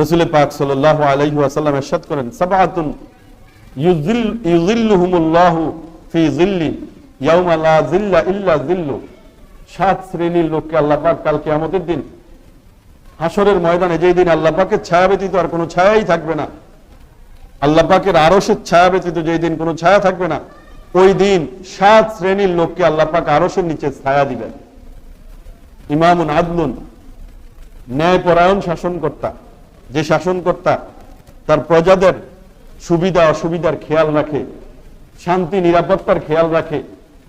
রসুল পাক সাল্লাহ আলাইহি ওয়াসাল্লাম এরশাদ করেন জিল্লু সাত শ্রেণির লোককে আল্লাহ পাক কাল কিয়ামতের দিন হাসরের ময়দানে যেই দিন আল্লাহ পাকের ছায়া ব্যতীত আর কোনো ছায়াই থাকবে না, আল্লাহ পাকের আরশের ছায়া ব্যতীত যেই দিন কোনো ছায়া থাকবে না, ওই দিন সাত শ্রেণির লোককে আল্লাহ পাক আরশের নিচে ছায়া দিবেন। ইমামুন আদলুন, ন্যায়পরায়ণ শাসনকর্তা যে শাসনকর্তা তার প্রজাদের সুবিধা অসুবিধার খেয়াল রাখে, শান্তি, নিরাপত্তার খেয়াল রাখে,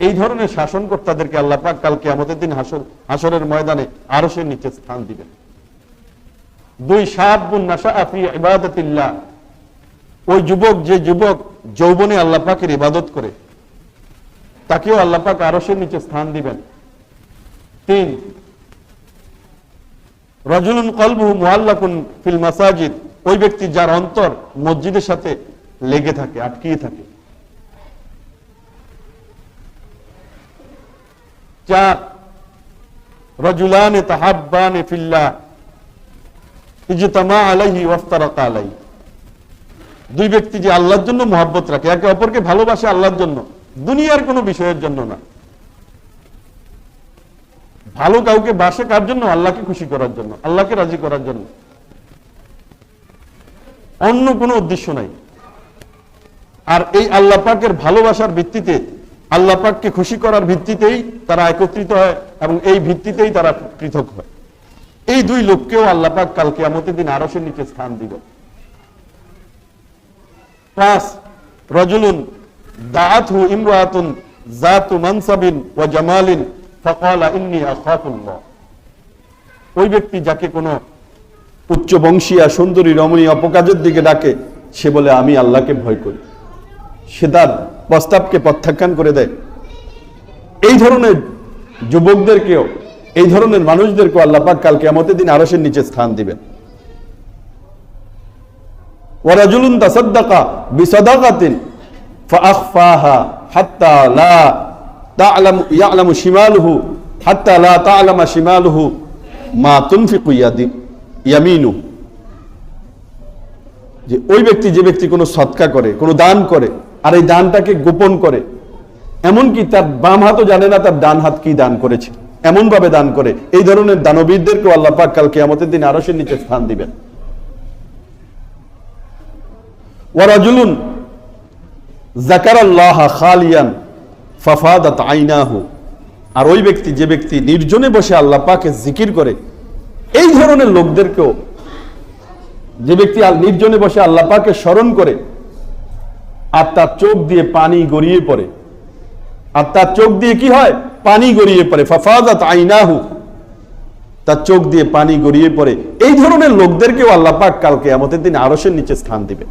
এই ধরনের শাসনকর্তাদেরকে আল্লাহ পাক কালকে আমাদের দিন হাসর, হাসরের ময়দানে আরশের নিচে স্থান দিবেন। দুই, সাত সাহাবুন নাসা আফি ইবাদতিল্লাহ। ওই যুবক, যে যুবক যৌবনে আল্লাহ পাকের ইবাদত করে, তাকেও আল্লাহ পাক আরশের নিচে স্থান দিবেন। তিন মুআল্লাকুন ফিল মাসাজিদ। ওই ব্যক্তি যার অন্তর মসজিদের সাথে লেগে থাকে, আটকিয়ে থাকে। চার রজুলানে তাহাব্বানে ফিল্লাহ। ইজতামা আলাইহি আলাইহি। দুই ব্যক্তি যে আল্লাহর জন্য মহব্বত রাখে, একে অপরকে ভালোবাসে আল্লাহর জন্য, দুনিয়ার কোনো বিষয়ের জন্য না। ভালো কাউকে বাসে কার জন্য? আল্লাহকে খুশি করার জন্য, আল্লাহকে রাজি করার জন্য। অন্য কোনো উদ্দেশ্য নাই। আর এই আল্লাহ পাকের ভালোবাসার ভিত্তিতে, আল্লাহ পাককে খুশি করার ভিত্তিতেই তারা একত্রিত হয় এবং এই ভিত্তিতেই তারা পৃথক হয়। এই দুই লোককেও আল্লাহ পাক কালকে আমাদের দিন আরসের নিচে স্থান দিল পাঁচ রজুলুন দাআতহু ইমরাতুন জাতু মানসাবিন ওয়া জামালিন ওই ব্যক্তি যাকে কোনো উচ্চ বংশীয়া সুন্দরী রমণী অপকাজের দিকে ডাকে, সে বলে, আমি আল্লাহকে ভয় করি। সে তার প্রস্তাবকে প্রত্যাখ্যান করে দেয়। এই ধরনের যুবকদেরকেও, এই ধরনের মানুষদেরকেও আল্লাহ পাক কালকে আমাদের দিন আরসের নিচে স্থান দিবেন। ওয়ারাজুলুন তাসাদ্দাকা বিসাদাকাতিন ফাআখফাহা হাত্তা লা তা'লামু যে ওই ব্যক্তি, যে ব্যক্তি কোনো সৎকা করে, কোনো দান করে, আর এই দানটাকে গোপন করে, এমনকি তার বাম হাতও জানে না তার ডান হাত কি দান করেছে এমন ভাবে দান করে, এই ধরনের দানবীরদেরকে আল্লাহ কালকে দিন আরশের নিচে স্থান দিবেন। ওয়ারাজুলুন জাকারাল্লাহ খালিয়ান ফাফাদাত আইনাহু। আর ওই ব্যক্তি, যে ব্যক্তি নির্জনে বসে আল্লাহ পাকে জিকির করে, এই ধরনের লোকদেরকেও যে ব্যক্তি নির্জনে বসে আল্লাহ পাকে স্মরণ করে, আর তার চোখ দিয়ে পানি গড়িয়ে পড়ে। আর তার চোখ দিয়ে কি হয়? পানি গড়িয়ে পড়ে। ফাফাদাত আইনাহু। তার চোখ দিয়ে পানি গড়িয়ে পড়ে। এই ধরনের লোকদেরকেও আল্লাহ পাক কালকে আমাদের দিন আরশের নিচে স্থান দিবে